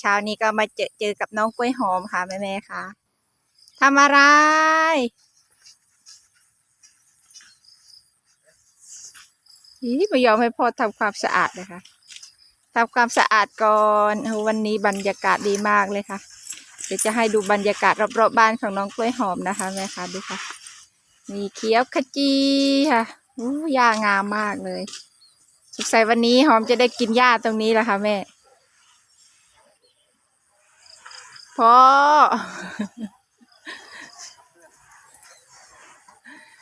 เช้าๆนี้ก็มาเจอเจอกับน้องกล้วยหอมค่ะแม่แม่ค่ะทำอะไรอีไม่ยอมให้พ่อทำความสะอาดเลยค่ะทำความสะอาดก่อนวันนี้บรรยากาศดีมากเลยค่ะ เดี๋ยวจะให้ดูบรรยากาศรอบๆบ้านของน้องกล้วยหอมนะคะแม่ค่ะดูค่ะ มีเขี้ยวขจีค่ะอู้หญ้างามมากเลยสงสัยวันนี้หอมจะได้กินหญ้าตรงนี้แหละค่ะแม่ พ่อ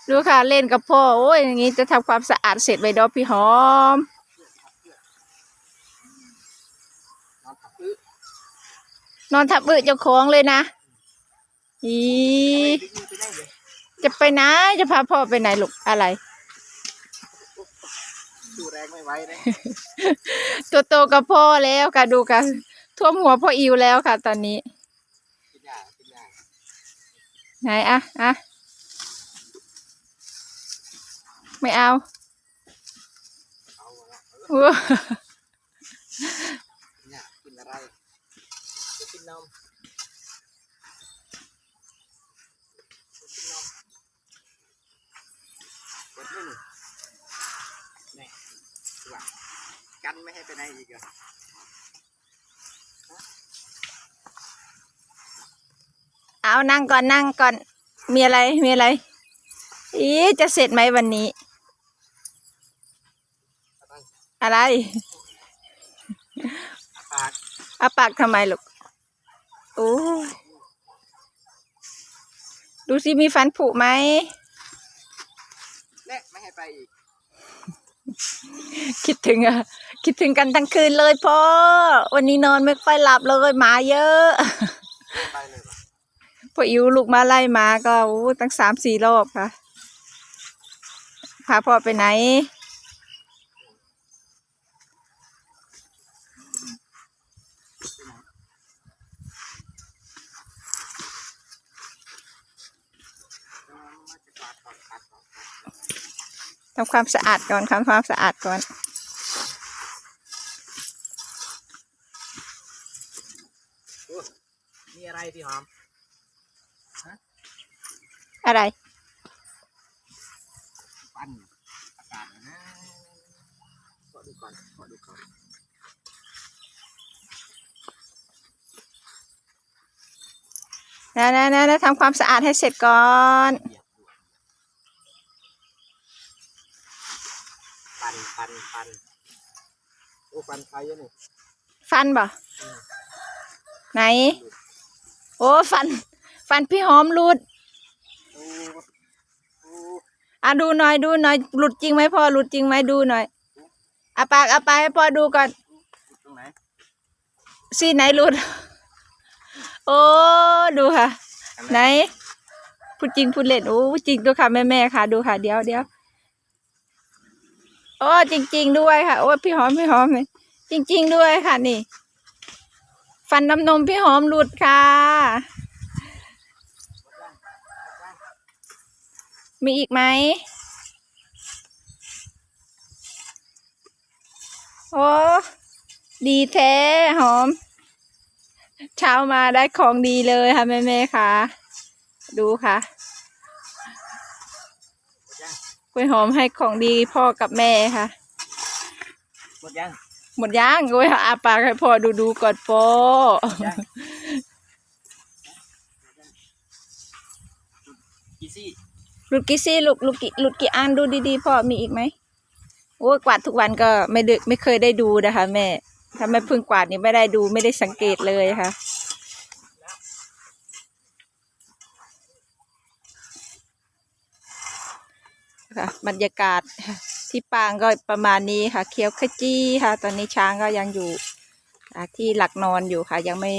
ดูค่ะเล่นกับพ่อ โอ้ยอย่างนี้จะทำความสะอาดเสร็จไปดอกพี่หอมนอนทับอื้อนอนทับอึเจ้าของเลยนะอีจะไปไหนจะพาพ่อไปไหนลูกอะไรสู้แรงไม่ไหวเลยตัวโตกับพ่อแล้วค่ะดูกันท่วมหัวพ่ออิวแล้วค่ะตอนนี้กินยากินยา ไหนอะอะไม่เอาเอาละอู้กินยากินอะไรจะกินนมจะกินนมกดนี่นี่ดูว่ากันไม่ให้ไปไหนอีกเหรอ เอานั่งก่อนนั่งก่อน มีอะไรมีอะไร อีจะเสร็จไหมวันนี้ อะไรปากเอาปากทำไมลูกโอ้ยดูสิมีฟันผุไหมและไม่ให้ไปอีก คิดถึงอะคิดถึงกันทั้งคืนเลยพ่อ วันนี้นอนไม่ค่อยหลับเลยหมาเยอะ ไปเลยว่ะ พออิวลูกมาไล่มาก็ตั้งสามสี่รอบค่ะ พาพ่อไปไหน ทำความสะอาดก่อนทำความสะอาดก่อนมีอะไรพี่หอม อะไร ปั้นอากาศนะขอดูก่อนขอดูก่อนนะนะนะนะทำความสะอาดให้เสร็จก่อนเหยียบดูปั้นปั้นปั้นโอ้ปั้นใครอะนี่ฟันบ่ไหน โอ้ฟัน ฟันพี่หอมหลุดโอ้โอ้อะดูหน่อยดูหน่อยหลุดจริงไหมพ่อหลุดจริงไหมดูหน่อยอาปากอาปากให้พ่อดูก่อนตรงไหนซี่ไหนหลุด โอ้ดูค่ะ ไหนพูดจริงพูดเล่นโอ้จริงดูค่ะแม่แม่ๆค่ะ ดูค่ะเดี๋ยวเดี๋ยวโอ้จริง ๆ ด้วยค่ะ โอ้พี่หอมพี่หอมเลยจริง ๆ ด้วยค่ะนี่ ฟันน้ำนมพี่หอมหลุดค่ะ มีอีกไหม โอ้ ดีแท้หอม เช้ามาได้ของดีเลยค่ะแม่แม่ๆค่ะ ดูค่ะกล้วยหอมให้ของดีพ่อกับแม่ค่ะ หมดยัง หมดย่างโอ้ยอาปากให้พ่อดูดูๆก่อนพ่อ ลุดกี่ซี่ลูกลุดกี่ลุดกี่อันดูดีๆพ่อมีอีกไหมโอ้กวาดทุกวันก็ไม่ได้ไม่เคยได้ดูนะคะแม่ถ้าไม่เพิ่งกวาดนี่ไม่ได้ดูไม่ได้สังเกตเลยค่ะค่ะบรรยากาศที่ปางก็ประมาณนี้ค่ะ เคี้ยวขจีค่ะ ตอนนี้ช้างก็ยังอยู่ที่หลักนอนอยู่ค่ะ ยังไม่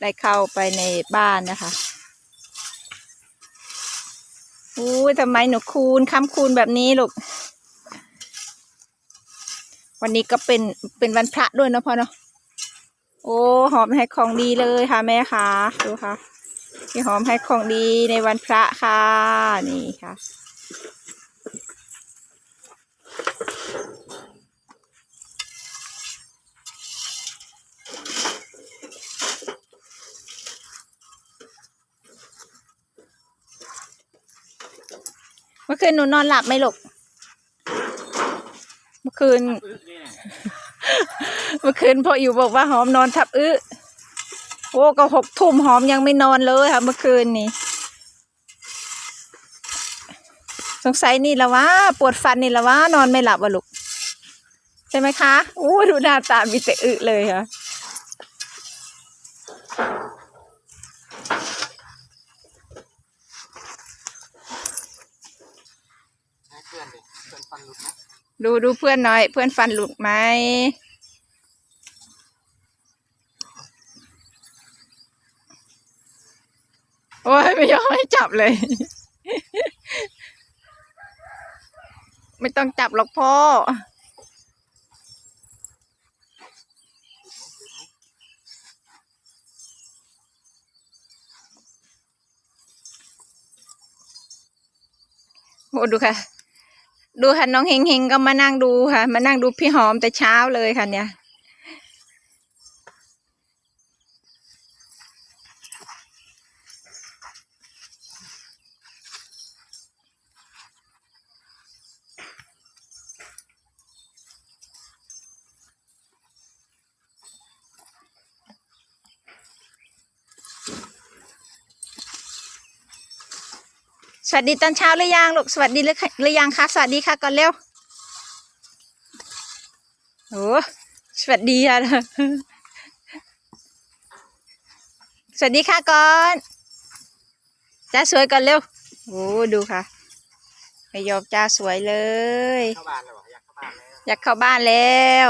ได้เข้าไปในบ้านนะคะ อู้ทำไมหนูคูณค้ำคูณแบบนี้ลูก วันนี้ก็เป็นเป็นวันพระด้วยเนะพ่อเนาะ โอ้หอมให้ของดีเลยค่ะแม่ค่ะ ดูค่ะพี่หอมให้ของดีในวันพระค่ะ นี่ค่ะ เมื่อคืนหนูนอนหลับไหมลูกเมื่อคืน เมื่อคืนพออยู่บอกว่าหอมนอนทับอื้อโอ้ก็หกทุ่มหอมยังไม่นอนเลยค่ะ เมื่อคืนนี่สงสัยนี่ละวะปวดฟันนี่ละวะนอนไม่หลับวะลูก ใช่ไหมคะโอ้ดูหน้าตามีแต่อึเลยค่ะ ให้เพื่อนดิเพื่อนฟันหลุดนะ ดูดูเพื่อนน่อย เพื่อนฟันหลุดไหมโอ้ยไม่ยอมให้จับเลย ไม่ต้องจับหรอกพ่อ โอ้ดูค่ะ ดูค่ะน้องเฮงเฮงก็มานั่งดูค่ะ มานั่งดูพี่หอมแต่เช้าเลยค่ะเนี่ย สวัสดีตอนเช้าหรือยังลูกสวัสดีหรือหรือยังคะสวัสดีค่ะก่อนเร็วโอ้สวัสดีค่ะสวัสดีค่ะก่อนจ้าสวยก่อนเร็วโอ้ดูค่ะไม่ยอมจ้าสวยเลยเข้าบ้านเลยเหรออยากเข้าบ้านแล้วอยากเข้าบ้านแล้ว